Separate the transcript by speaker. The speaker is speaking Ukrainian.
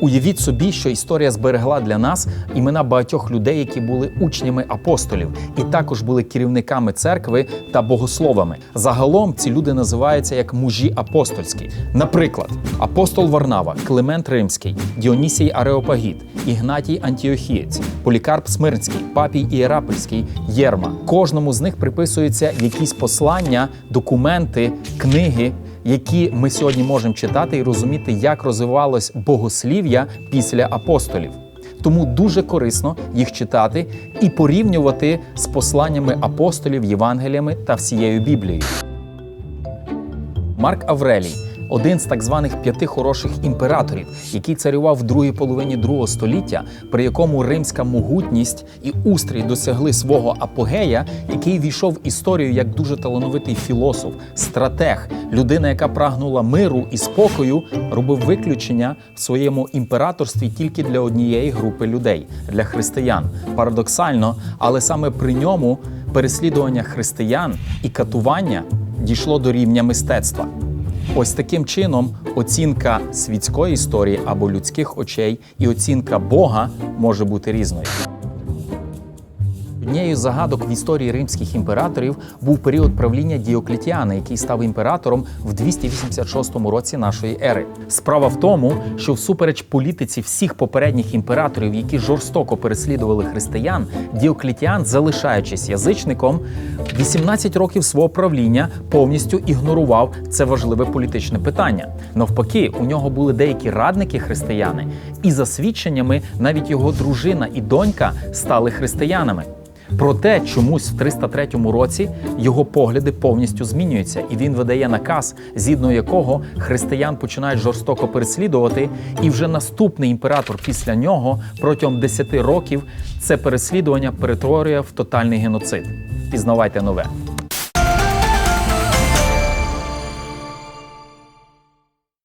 Speaker 1: Уявіть собі, що історія зберегла для нас імена багатьох людей, які були учнями апостолів, і також були керівниками церкви та богословами. Загалом ці люди називаються як мужі апостольські. Наприклад, апостол Варнава, Климент Римський, Діонісій Ареопагіт, Ігнатій Антіохієць, Полікарп Смирнський, Папій Ієрапольський, Єрма. Кожному з них приписуються якісь послання, документи, книги які ми сьогодні можемо читати і розуміти, як розвивалось богослів'я після апостолів. Тому дуже корисно їх читати і порівнювати з посланнями апостолів, Євангеліями та всією Біблією. Марк Аврелій один з так званих п'яти хороших імператорів, який царював в другій половині другого століття, при якому римська могутність і устрій досягли свого апогея, який війшов в історію як дуже талановитий філософ, стратег, людина, яка прагнула миру і спокою, робив виключення в своєму імператорстві тільки для однієї групи людей для християн. Парадоксально, але саме при ньому переслідування християн і катування дійшло до рівня мистецтва. Ось таким чином оцінка світської історії або людських очей і оцінка Бога може бути різною. Однією з загадок в історії римських імператорів був період правління Діоклетіана, який став імператором в 286 році нашої ери. Справа в тому, що всупереч політиці всіх попередніх імператорів, які жорстоко переслідували християн, Діоклетіан, залишаючись язичником, 18 років свого правління повністю ігнорував це важливе політичне питання. Навпаки, у нього були деякі радники християни, і за свідченнями навіть його дружина і донька стали християнами. Проте чомусь в 303 році його погляди повністю змінюються, і він видає наказ, згідно якого християн починають жорстоко переслідувати. І вже наступний імператор після нього протягом 10 років це переслідування перетворює в тотальний геноцид. Пізнавайте нове.